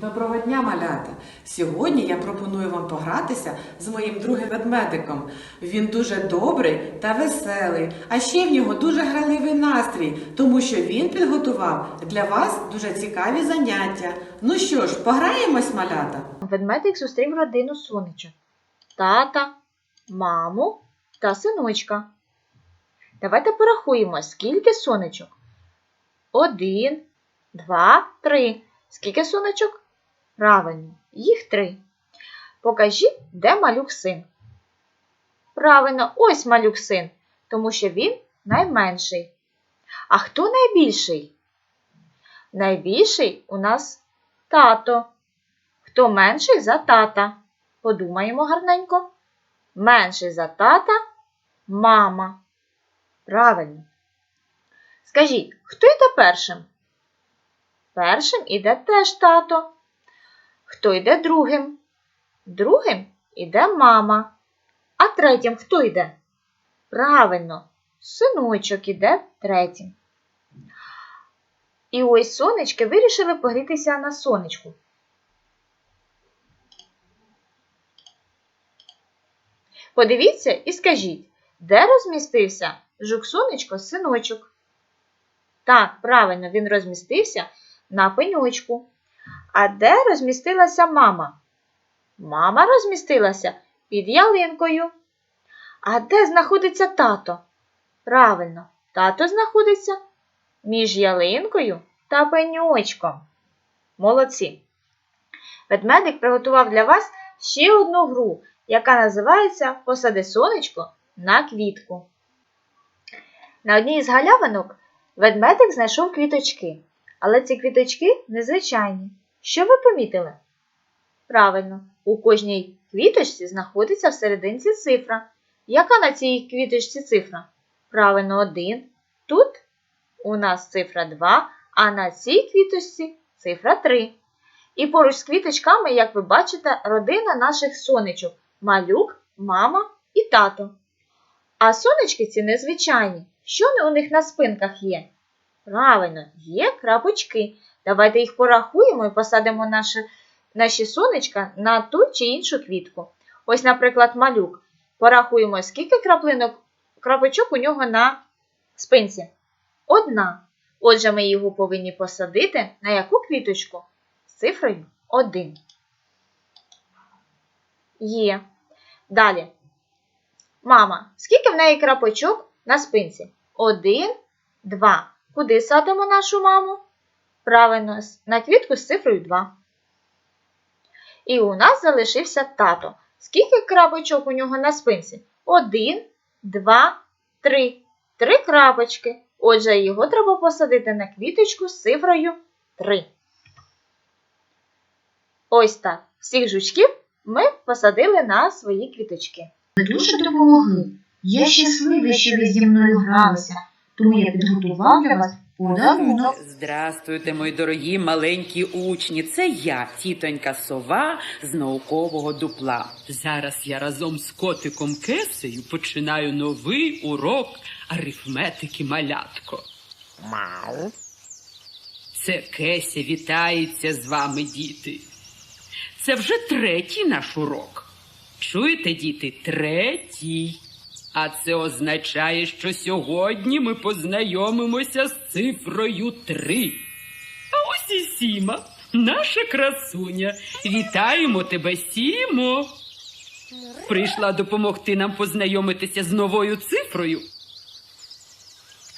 Доброго дня, малята! Сьогодні я пропоную вам погратися з моїм другим ведмедиком. Він дуже добрий та веселий, а ще в нього дуже граливий настрій, тому що він підготував для вас дуже цікаві заняття. Ну що ж, пограємось, малята? Ведмедик зустрів родину сонечок. Тата, маму та синочка. Давайте порахуємо, скільки сонечок. Один, два, три. Скільки сонечок? Правильно, їх три. Покажіть, де малюк син. Правильно, ось малюк син, тому що він найменший. А хто найбільший? Найбільший у нас тато. Хто менший за тата? Подумаємо гарненько. Менший за тата мама. Правильно. Скажіть, хто йде першим? Першим іде теж тато. Хто йде другим? Другим іде мама. А третім хто йде? Правильно, синочок іде третім. І ось сонечки вирішили погрітися на сонечку. Подивіться і скажіть, де розмістився жук-сонечко синочок? Так, правильно, він розмістився на пеньочку. А де розмістилася мама? Мама розмістилася під ялинкою. А де знаходиться тато? Правильно, тато знаходиться між ялинкою та пеньочком. Молодці! Ведмедик приготував для вас ще одну гру, яка називається Посади сонечко на квітку. На одній із галявинок ведмедик знайшов квіточки, але ці квіточки незвичайні. Що ви помітили? Правильно, у кожній квіточці знаходиться всерединці цифра. Яка на цій квіточці цифра? Правильно, один. Тут у нас цифра 2, а на цій квіточці цифра 3. І поруч з квіточками, як ви бачите, родина наших сонечок малюк, мама і тато. А сонечки ці незвичайні. Що у них на спинках є? Правильно, є крапочки. Давайте їх порахуємо і посадимо наші, наші сонечка на ту чи іншу квітку. Ось, наприклад, малюк. Порахуємо, скільки краплинок, крапочок у нього на спинці. Одна. Отже, ми його повинні посадити на яку квіточку? З цифрою 1. Є. Далі. Мама, скільки в неї крапочок на спинці? Один, два. Куди садимо нашу маму? Правильно, на квітку з цифрою 2. І у нас залишився тато. Скільки крапочок у нього на спинці? Один, два, три. Три крапочки. Отже, його треба посадити на квіточку з цифрою 3. Ось так. Всіх жучків ми посадили на свої квіточки. Ви дуже допомогли. Я щасливий, що ви зі мною гралися, тому я підготував для вас подарунок. Здрастуйте, мої дорогі маленькі учні. Це я, тітонька сова з наукового дупла. Зараз я разом з котиком Кесею починаю новий урок арифметики малятко. Мау. Це Кеся вітається з вами, діти. Це вже третій наш урок. Чуєте, діти, третій. А це означає, що сьогодні ми познайомимося з цифрою три. А ось і Сіма, наша красуня. Вітаємо тебе, Сімо. Прийшла допомогти нам познайомитися з новою цифрою.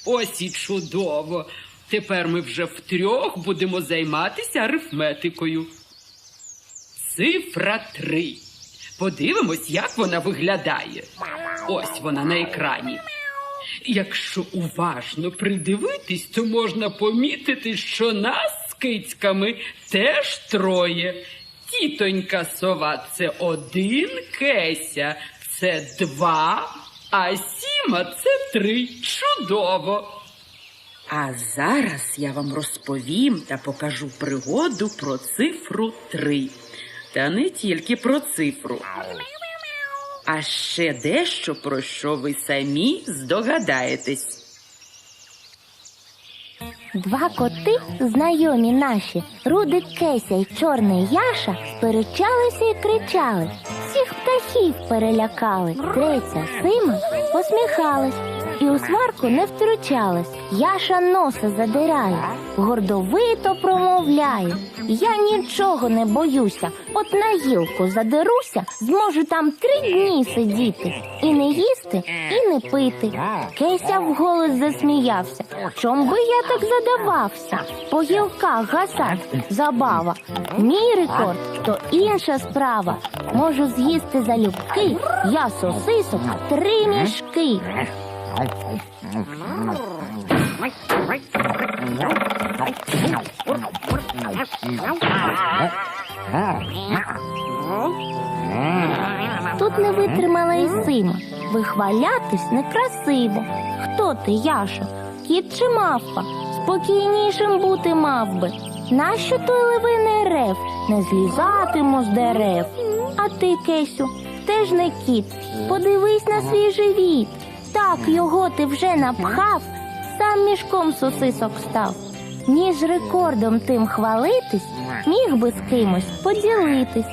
Ось і чудово. Тепер ми вже втрьох будемо займатися арифметикою. Цифра три. Подивимось, як вона виглядає. Ось вона на екрані. Якщо уважно придивитись, то можна помітити, що нас з кицьками теж троє. Тітонька сова це один, Кеся це два, а Сіма це три. Чудово. А зараз я вам розповім та покажу пригоду про цифру три. Та не тільки про цифру, а ще дещо, про що ви самі здогадаєтесь. Два коти, знайомі наші, Рудик Кеся й Чорний Яша, сперечалися і кричали. Всіх птахів перелякали. Третя Сима посміхалась і у сварку не втручалась. Яша носа задирає, гордовито промовляє. Я нічого не боюся, от на гілку задеруся, зможу там три дні сидіти, і не їсти, і не пити. Кеся вголос засміявся. Чом би я так задавався? По гілках гасать забава. Мій рекорд то інша справа. Можу з'їсти залюбки, я сосисок три мішки. Тут не витримала і Сима. Вихвалятись некрасиво. Хто ти, Яша? Кіт чи мавпа? Спокійнішим бути мав би. Нащо той левиний рев? Не злізатиму з дерев. А ти, Кесю, теж не кіт. Подивись на свій живіт. Так його ти вже напхав, сам мішком сосисок став. Ніж рекордом тим хвалитись, міг би з кимось поділитись.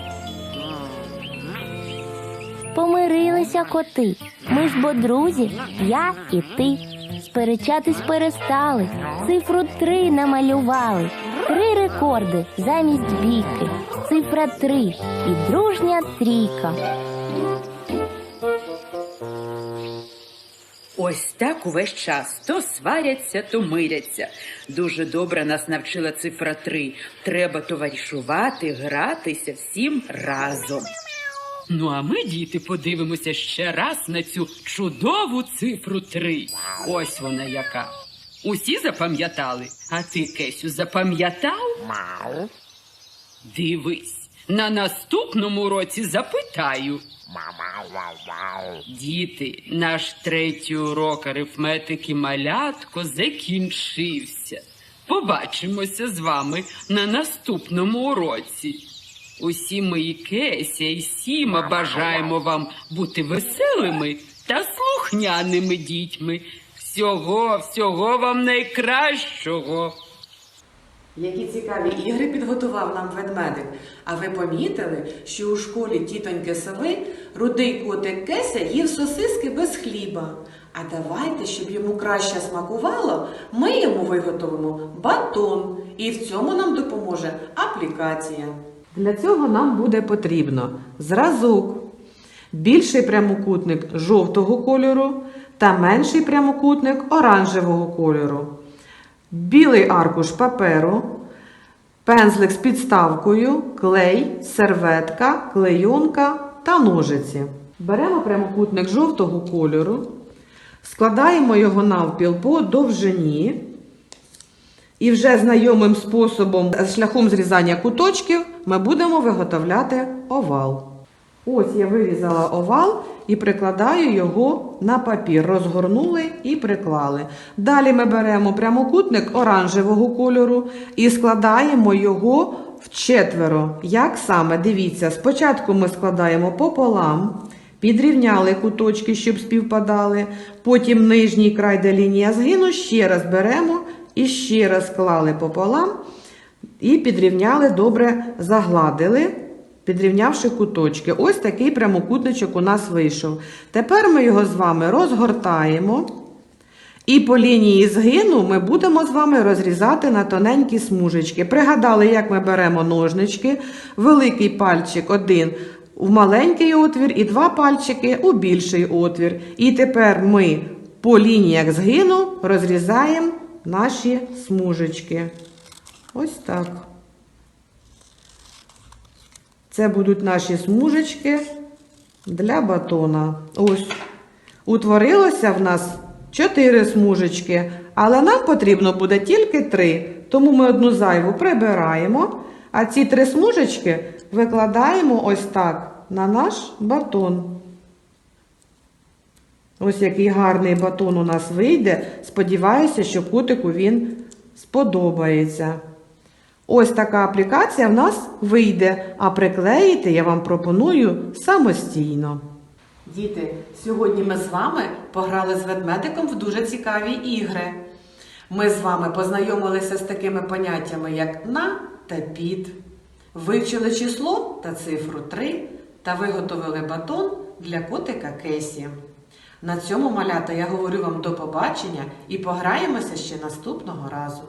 Помирилися коти. Ми ж бо друзі, я і ти. Сперечатись перестали, цифру три намалювали. Три рекорди замість бійки. Цифра три і дружня трійка. Ось так увесь час то сваряться, то миряться. Дуже добре нас навчила цифра три. Треба товаришувати, гратися всім разом. Ну, а ми, діти, подивимося ще раз на цю чудову цифру три. Ось вона яка. Усі запам'ятали. А ти, Кесю, запам'ятав? Дивись, на наступному році запитаю. Діти, наш третій урок арифметики малятко закінчився. Побачимося з вами на наступному уроці. Усі мої Кеся і Сіма бажаємо вам бути веселими та слухняними дітьми. Всього, всього вам найкращого. Які цікаві ігри підготував нам ведмедик. А ви помітили, що у школі тітоньки сови рудий котик Кеся їв сосиски без хліба. А давайте, щоб йому краще смакувало, ми йому виготовимо батон. І в цьому нам допоможе аплікація. Для цього нам буде потрібно зразок, більший прямокутник жовтого кольору та менший прямокутник оранжевого кольору білий аркуш паперу, пензлик з підставкою, клей, серветка, клейонка та ножиці. Беремо прямокутник жовтого кольору, складаємо його навпіл по довжині і вже знайомим способом, шляхом зрізання куточків, ми будемо виготовляти овал. Ось я вирізала овал і прикладаю його на папір. Розгорнули і приклали. Далі ми беремо прямокутник оранжевого кольору і складаємо його в четверо. Як саме? Дивіться, спочатку ми складаємо пополам, підрівняли куточки, щоб співпадали. Потім нижній край, де лінія згину, ще раз беремо і ще раз склали пополам і підрівняли, добре загладили підрівнявши куточки. Ось такий прямокутничок у нас вийшов. Тепер ми його з вами розгортаємо. І по лінії згину ми будемо з вами розрізати на тоненькі смужечки. Пригадали, як ми беремо ножнички, великий пальчик один в маленький отвір і два пальчики у більший отвір. І тепер ми по лініях згину розрізаємо наші смужечки. Ось так. Це будуть наші смужечки для батона. Ось. Утворилося в нас 4 смужечки, але нам потрібно буде тільки 3. Тому ми одну зайву прибираємо, а ці три смужечки викладаємо ось так на наш батон. Ось який гарний батон у нас вийде. Сподіваюся, що котику він сподобається. Ось така аплікація в нас вийде, а приклеїти я вам пропоную самостійно. Діти, сьогодні ми з вами пограли з ведмедиком в дуже цікаві ігри. Ми з вами познайомилися з такими поняттями, як на та під, вивчили число та цифру 3 та виготовили батон для котика Кесі. На цьому малята я говорю вам до побачення і пограємося ще наступного разу.